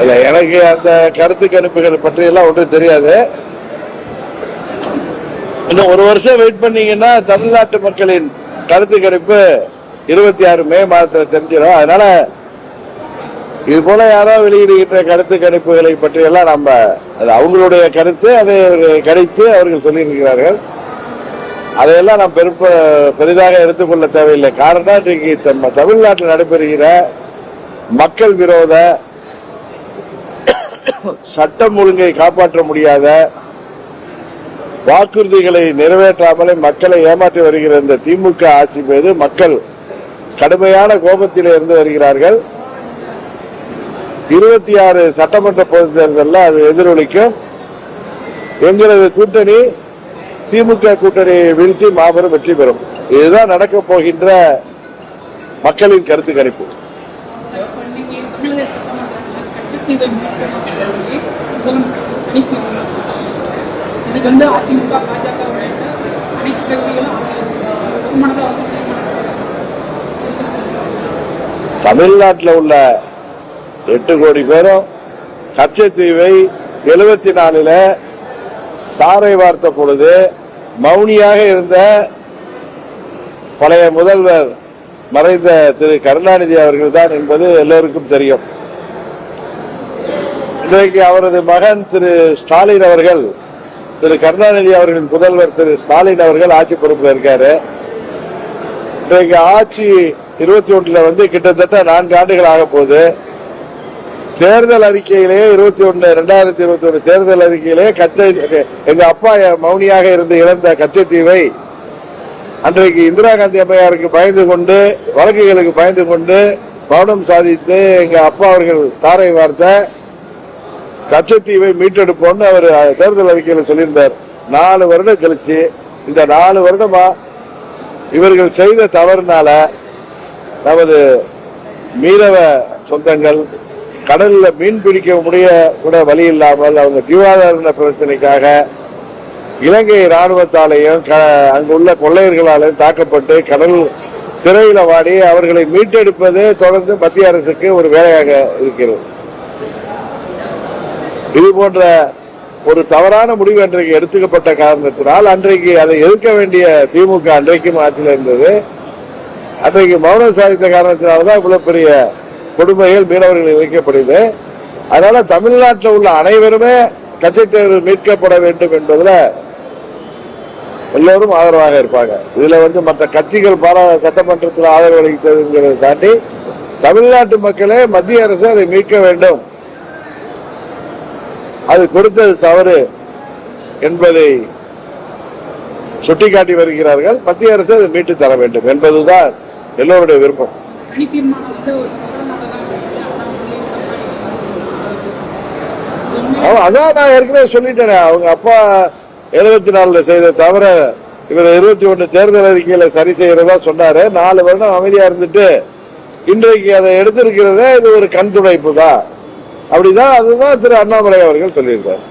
இல்ல எனக்கு அந்த கருத்து கணிப்புகள் பற்றி எல்லாம் ஒன்றும் தெரியாது. இன்னும் ஒரு வருஷம் வெயிட் பண்ணீங்கன்னா தமிழ்நாட்டு மக்களின் கருத்து கணிப்பு இருபத்தி ஆறு மே மாதத்துல தெரிஞ்சிடும். அதனால இது போல யாரோ வெளியிடுகின்ற கருத்து கணிப்புகளை பற்றி எல்லாம் நம்ம அது அவங்களுடைய கருத்து அதை கணித்து அவர்கள் சொல்லியிருக்கிறார்கள். அதையெல்லாம் நாம் பெருப்ப பெரிதாக எடுத்துக்கொள்ள தேவையில்லை. காரணம் இன்றைக்கு தமிழ்நாட்டில் நடைபெறுகிற மக்கள் விரோத சட்டம் ஒழுங்கை காப்பாற்ற முடியாத வாக்குறுதிகளை நிறைவேற்றாமலே மக்களை ஏமாற்றி வருகிற இந்த திமுக ஆட்சி மீது மக்கள் கடுமையான கோபத்தில் இருந்து வருகிறார்கள். இருபத்தி ஆறு சட்டமன்ற பொது தேர்தலில் அது எதிரொலிக்கும். எங்களது கூட்டணி திமுக கூட்டணியை வீழ்த்தி மாபெரும் வெற்றி பெறும். இதுதான் நடக்க போகின்ற மக்களின் கருத்து கணிப்பு இன்னைக்கு இதுக்கு வந்து அதிமுக பாஜக உள்ளிட்ட அனைத்து கட்சிகளும் தமிழ்நாட்டில் உள்ள எட்டு கோடி பேரும் கச்சத்தீவை எழுபத்தி நாலுல தாரை வார்த்த பொழுது மௌனியாக இருந்த பழைய முதல்வர் மறைந்த திரு கருணாநிதி அவர்கள் தான் என்பது எல்லோருக்கும் தெரியும். இன்றைக்கு அவரது மகன் திரு ஸ்டாலின் அவர்கள் திரு கருணாநிதி அவர்களின் புதல்வர் திரு ஸ்டாலின் அவர்கள் ஆட்சி பொறுப்பில் இருக்காரு. இன்றைக்கு ஆட்சி இருபத்தி ஒன்றுல வந்து கிட்டத்தட்ட நான்கு ஆண்டுகள் ஆக போகுது. தேர்தல் அறிக்கையிலேயே இருபத்தி ஒன்னு ரெண்டாயிரத்தி இருபத்தி ஒன்று தேர்தல் அறிக்கையிலேயே கச்சை எங்க அப்பா மௌனியாக இருந்து இழந்த கச்சத்தீவை அன்றைக்கு இந்திரா காந்தி அம்மையாருக்கு பயந்து கொண்டு வழக்குகளுக்கு பயந்து கொண்டு மௌனம் சாதித்து எங்க அப்பா அவர்கள் தாரை வார்த்த கச்சத்தீவை மீட்டெடுப்போம்னு அவர் தேர்தல் அறிக்கையில் சொல்லியிருந்தார். நாலு வருடம் கழிச்சு இந்த நாலு வருடமா இவர்கள் செய்த தவறுனால நமது மீனவ சொந்தங்கள் கடல்ல மீன் பிடிக்க முடிய கூட வழி இல்லாமல் அவங்க தீவாதார பிரச்சனைக்காக இலங்கை ராணுவத்தாலேயும் க- அங்குள்ள கொள்ளையர்களாலும் தாக்கப்பட்டு கடல் சிறையில் வாடி அவர்களை மீட்டெடுப்பது தொடர்ந்து மத்திய அரசுக்கு ஒரு வேலையாக இருக்கிறது. இது போன்ற ஒரு தவறான முடிவு அன்றைக்கு எடுத்துக்கப்பட்ட காரணத்தினால் அன்றைக்கு அதை எதிர்க்க வேண்டிய திமுக அன்றைக்கும் ஆட்சியில் இருந்தது. அன்றைக்கு மௌனம் சாதித்த காரணத்தினால்தான் இவ்வளவு பெரிய கொடுமைகள் மீனவர்கள் வைக்கப்படுது அதனால தமிழ்நாட்டில் உள்ள அனைவருமே கச்சத்தீவு மீட்கப்பட வேண்டும் என்பதுல எல்லோரும் ஆதரவாக இருப்பாங்க. இதுல வந்து மற்ற கட்சிகள் பாரா சட்டமன்றத்தில் ஆதரவு அளித்ததுங்கிறத தாண்டி தமிழ்நாட்டு மக்களே மத்திய அரசு அதை மீட்க வேண்டும். அது கொடுத்தது தவறு என்பதை சுட்டிக்காட்டி வருகிறார்கள். மத்திய அரசு அதை மீட்டு தர வேண்டும் என்பதுதான் எல்லோருடைய விருப்பம். அதான் நான் ஏற்கனவே சொல்லிட்டேனே. அவங்க அப்பா எழுபத்தி நாலுல செய்த தவிர இவர் இருபத்தி ஒன்று தேர்தல் அறிக்கையில சரி செய்யறதா சொன்னாரு. நாலு வருடம் அமைதியா இருந்துட்டு இன்றைக்கு அதை எடுத்திருக்கிறதே இது ஒரு கண் துடைப்பு தான் அப்படிதான் அதுதான் திரு அண்ணாமலை அவர்கள் சொல்லியிருக்காரு.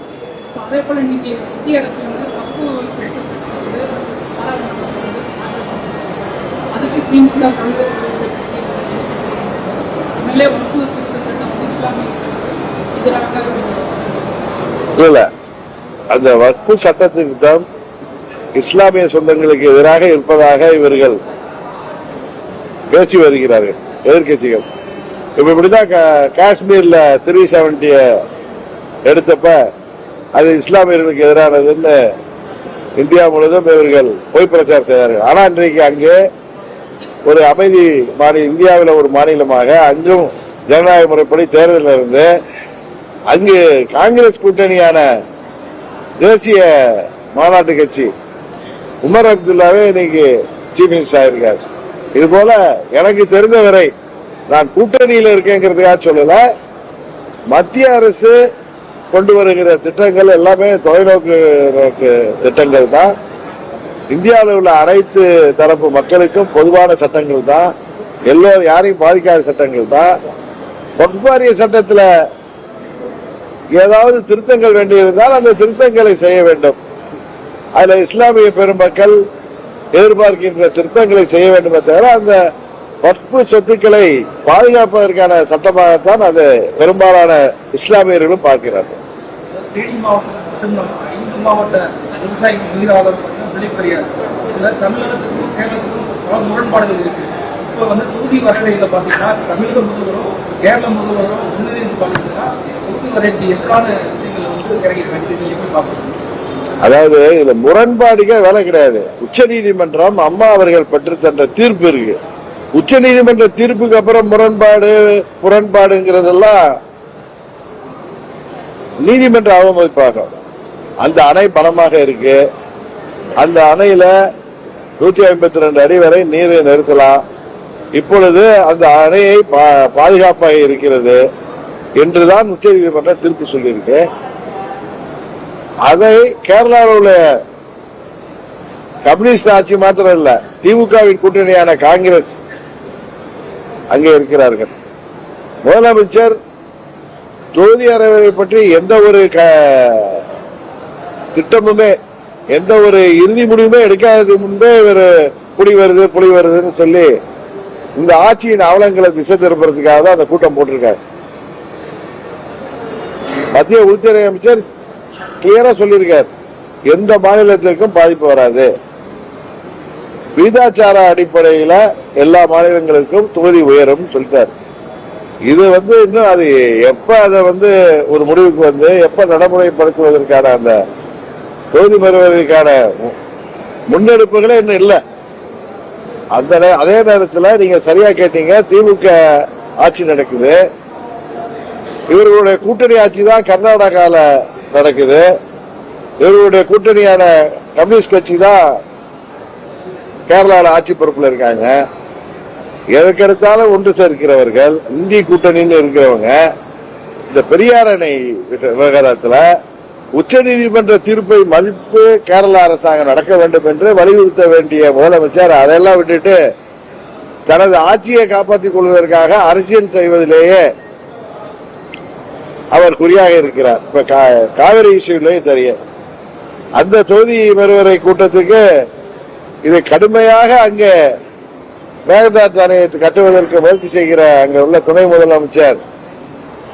இல்ல அந்த வக்பு சட்டத்துக்கு தான் இஸ்லாமிய சொந்தங்களுக்கு எதிராக இருப்பதாக இவர்கள் பேசி வருகிறார்கள் எதிர்க்கட்சிகள். இப்ப இப்படிதான் காஷ்மீர்ல த்ரீ செவன்டிய எடுத்தப்ப அது இஸ்லாமியர்களுக்கு எதிரானதுன்னு இந்தியா முழுவதும் இவர்கள் பொய் பிரச்சாரம் செய்தார்கள். ஆனா இன்றைக்கு அங்கே ஒரு அமைதி மாநில இந்தியாவில் ஒரு மாநிலமாக அங்கும் ஜனநாயக முறைப்படி தேர்தலில் இருந்து அங்கு காங்கிரஸ் கூட்டணியான தேசிய மாநாட்டு கட்சி உமர் அப்துல்லாவே இன்னைக்கு சீஃப் மினிஸ்டர் ஆயிருக்காரு. இது போல எனக்கு தெரிந்தவரை நான் கூட்டணியில் இருக்கேங்கிறதுக்காக சொல்லல. மத்திய அரசு கொண்டு வருகிற திட்டங்கள் எல்லாமே தொலைநோக்கு நோக்கு திட்டங்கள் தான். இந்தியாவில் உள்ள அனைத்து தரப்பு மக்களுக்கும் பொதுவான சட்டங்கள் தான். எல்லோரும் யாரையும் பாதிக்காத சட்டங்கள் தான். பொன்பாரிய சட்டத்தில் ஏதாவது திருத்தங்கள் வேண்டியிருந்தால் அந்த திருத்தங்களை செய்ய வேண்டும். அதில் இஸ்லாமிய பெருமக்கள் எதிர்பார்க்கின்ற திருத்தங்களை செய்ய வேண்டுமே தவிர அந்த வக்பு சொத்துக்களை பாதுகாப்பதற்கான சட்டமாகத்தான் அது பெரும்பாலான இஸ்லாமியர்களும் பார்க்கிறார்கள். முரண்பாடுகள் இருக்கு. இப்போ வந்து தொகுதி பாத்தீங்கன்னா தமிழக முதல்வரும் கேரள முதல்வரும் பாத்தீங்கன்னா தொகுதி எதிரான விஷயங்களை வந்து அதாவது இதுல முரண்பாடுக்கே வேலை கிடையாது. உச்ச நீதிமன்றம் அம்மா அவர்கள் பெற்று தந்த தீர்ப்பு இருக்கு. உச்ச நீதிமன்ற தீர்ப்புக்கு அப்புறம் முரண்பாடு முரண்பாடுங்கிறதெல்லாம் நீதிமன்ற அவமதிப்பாகும் அந்த அணை பணமாக இருக்கு. அந்த அணையில நூற்றி ஐம்பத்தி ரெண்டு அடி வரை நீரை நிறுத்தலாம். இப்பொழுது அந்த அணையை பா- பாதுகாப்பாக இருக்கிறது என்றுதான் உச்ச நீதிமன்றம் தீர்ப்பு சொல்லியிருக்கு. அதை கேரளாவில் உள்ள கம்யூனிஸ்ட் ஆட்சி மாத்திரம் இல்ல திமுகவின் கூட்டணியான காங்கிரஸ் அங்கே இருக்கிறார்கள். முதலமைச்சர் ஜோதி அரவரை பற்றி எந்த ஒரு க- திட்டமுமே எந்த ஒரு இறுதி முடிவுமே எடுக்காதது முன்பே இவர் புலி வருது புலி வருதுன்னு சொல்லி இந்த ஆட்சியின் அவலங்களை திசை திருப்புறதுக்காக தான் அந்த கூட்டம் போட்டிருக்காரு. மத்திய உள்துறை அமைச்சர் கிளியரா சொல்லியிருக்கார். எந்த மாநிலத்திற்கும் பாதிப்பு வராது. விகிதாச்சார அடிப்படையில எல்லா மாநிலங்களுக்கும் தொகுதி உயரும் சொல்லிட்டார். இது வந்து இன்னும் அது எப்ப அதை வந்து ஒரு முடிவுக்கு வந்து எப்ப நடைமுறைப்படுத்துவதற்கான அந்த தொகுதி பெறுவதற்கான மு- முன்னெடுப்புகளே இன்னும் இல்லை. அந்த அதே நேரத்தில் நீங்க சரியா கேட்டீங்க திமுக ஆட்சி நடக்குது. இவர்களுடைய கூட்டணி ஆட்சி தான் கர்நாடகாவில் நடக்குது. இவர்களுடைய கூட்டணியான கம்யூனிஸ்ட் கட்சி தான் கேரளாவில் ஆட்சி பொறுப்பில் இருக்காங்க. எதற்கெடுத்தாலும் ஒன்று சேர்க்கிறவர்கள் இந்திய கூட்டணின்னு இருக்கிறவங்க இந்த பெரியார் அணை விவகாரத்தில் உச்ச நீதிமன்ற தீர்ப்பை மதிப்பு கேரள அரசாங்கம் நடக்க வேண்டும் என்று வலியுறுத்த வேண்டிய முதலமைச்சர் அதையெல்லாம் விட்டுட்டு தனது ஆட்சியை காப்பாற்றிக் கொள்வதற்காக அரசியல் செய்வதிலேயே அவர் குறியாக இருக்கிறார். இப்ப கா- காவிரி இஷ்யூலயும் தெரியும். அந்த தொகுதி மறுவரை கூட்டத்துக்கு இதை கடுமையாக அங்கே மேகதாது அணையத்தை கட்டுவதற்கு முயற்சி செய்கிற அங்க உள்ள துணை முதலமைச்சர்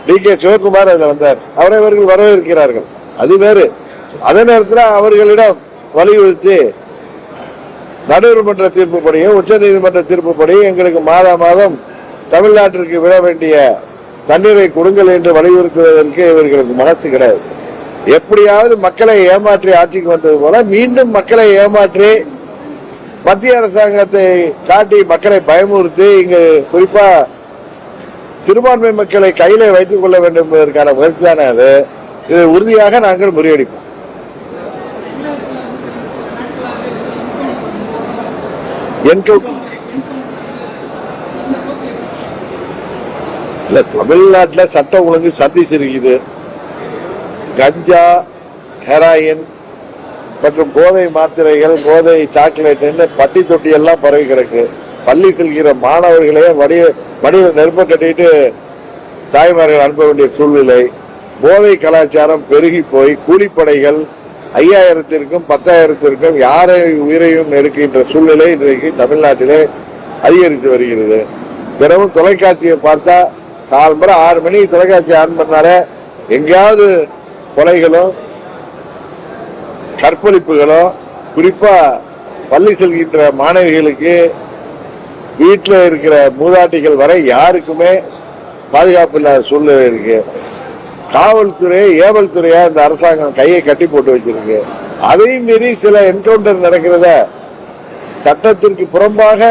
டி கே சிவகுமார் அதில் வந்தார். அவரை இவர்கள் வரவேற்கிறார்கள். அது வேறு. அதே நேரத்தில் அவர்களிடம் வலியுறுத்தி நடுவர்மன்ற தீர்ப்புப்படியும் உச்ச நீதிமன்ற தீர்ப்புப்படியும் எங்களுக்கு மாதா மாதம் தமிழ்நாட்டிற்கு விட வேண்டிய தண்ணீரை கொடுங்கள் என்று வலியுறுத்துவதற்கு இவர்களுக்கு மனசு கிடையாது. எப்படியாவது மக்களை ஏமாற்றி ஆட்சிக்கு வந்தது போல மீண்டும் மக்களை ஏமாற்றி மத்திய அரசாங்கத்தை காட்டி மக்களை பயமுறுத்தி இங்கு குறிப்பா சிறுபான்மை மக்களை கையில வைத்துக் கொள்ள வேண்டும் என்பதற்கான முயற்சி தானே அது. இதை உறுதியாக நாங்கள் முறியடிப்போம். என்கவுண்டர் இல்ல தமிழ்நாட்டில் சட்டம் ஒழுங்கு சந்திச்சிருக்குது கஞ்சா ஹெராயின் மற்றும் போதை மாத்திரைகள் போதை சாக்லேட்னு பட்டி தொட்டி எல்லாம் பரவி கிடக்கு. பள்ளி செல்கிற மாணவர்களே வடிய வடிவில் நெருப்ப கட்டிட்டு தாய்மார்கள் அனுப்ப வேண்டிய சூழ்நிலை. போதை கலாச்சாரம் பெருகி போய் கூலிப்படைகள் ஐயாயிரத்திற்கும் பத்தாயிரத்திற்கும் யாரை உயிரையும் நெருக்கின்ற சூழ்நிலை இன்றைக்கு தமிழ்நாட்டிலே அதிகரித்து வருகிறது. தினமும் தொலைக்காட்சியை பார்த்தா கால் முறை ஆறு மணிக்கு தொலைக்காட்சி ஆன் பண்ணாலே எங்கேயாவது கொலைகளும் கற்பழிப்புகளோ குறிப்பா பள்ளி செல்கின்ற மாணவிகளுக்கு வீட்டில் இருக்கிற மூதாட்டிகள் வரை யாருக்குமே பாதுகாப்பு இல்லாத சூழ்நிலை இருக்கு. காவல்துறை ஏவல் துறையா இந்த அரசாங்கம் கையை கட்டி போட்டு வச்சிருக்கு. அதையும் மீறி சில என்கவுண்டர் நடக்கிறத சட்டத்திற்கு புறம்பாக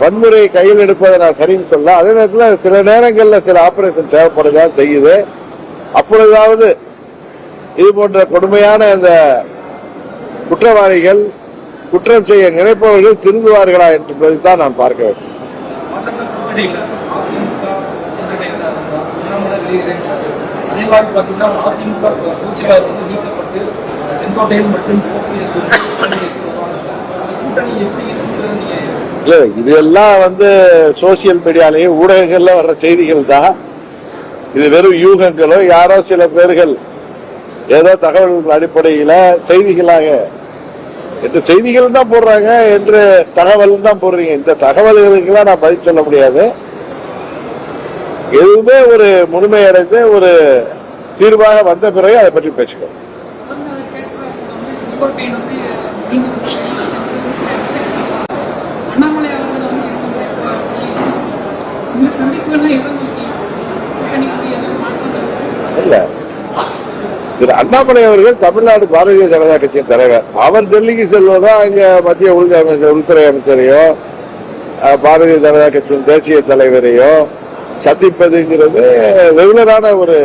வன்முறை கையில் எடுப்பதை நான் சரின்னு சொல்ல அதே நேரத்தில் சில நேரங்களில் சில ஆபரேஷன் தேவைப்படதான் செய்யுது. அப்பொழுதாவது இது போன்ற கொடுமையான அந்த குற்றவாளிகள் குற்றம் செய்ய நினைப்பவர்கள் திருந்துவார்களா என்பதை தான் நான் பார்க்க வேண்டும். இதெல்லாம் வந்து இது எல்லாம் வந்து சோசியல் மீடியாலயும் ஊடகங்கள்ல வர்ற செய்திகள் தான் இது வெறும் யூகங்களோ யாரோ சில பேர்கள் ஏதோ தகவல்கள் அடிப்படையில செய்திகளாக. என்று செய்திகள் தான் போடுறாங்க என்று தகவல் தான் போடுறீங்க. இந்த தகவல்களுக்கெல்லாம் நான் பதில் சொல்ல முடியாது. எதுவுமே ஒரு முழுமையடைந்து ஒரு தீர்வாக வந்த பிறகு அதை பற்றி பேசுகிறோம் இல்ல. திரு அண்ணாமலை அவர்கள் தமிழ்நாடு பாரதிய ஜனதா கட்சியின் தலைவர். அவர் டெல்லிக்கு செல்வதா அங்க மத்திய உள்துறை அமைச்சர் உள்துறை அமைச்சரையோ பாரதிய ஜனதா கட்சியின் தேசிய தலைவரையோ சந்திப்பதுங்கிறது ரெகுலரான ஒரு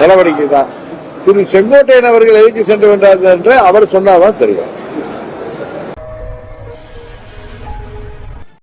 நடவடிக்கை தான் திரு செங்கோட்டையன் அவர்கள் எதுக்கு சென்று வேண்டாது என்று அவர் சொன்னாதான் தெரியும்.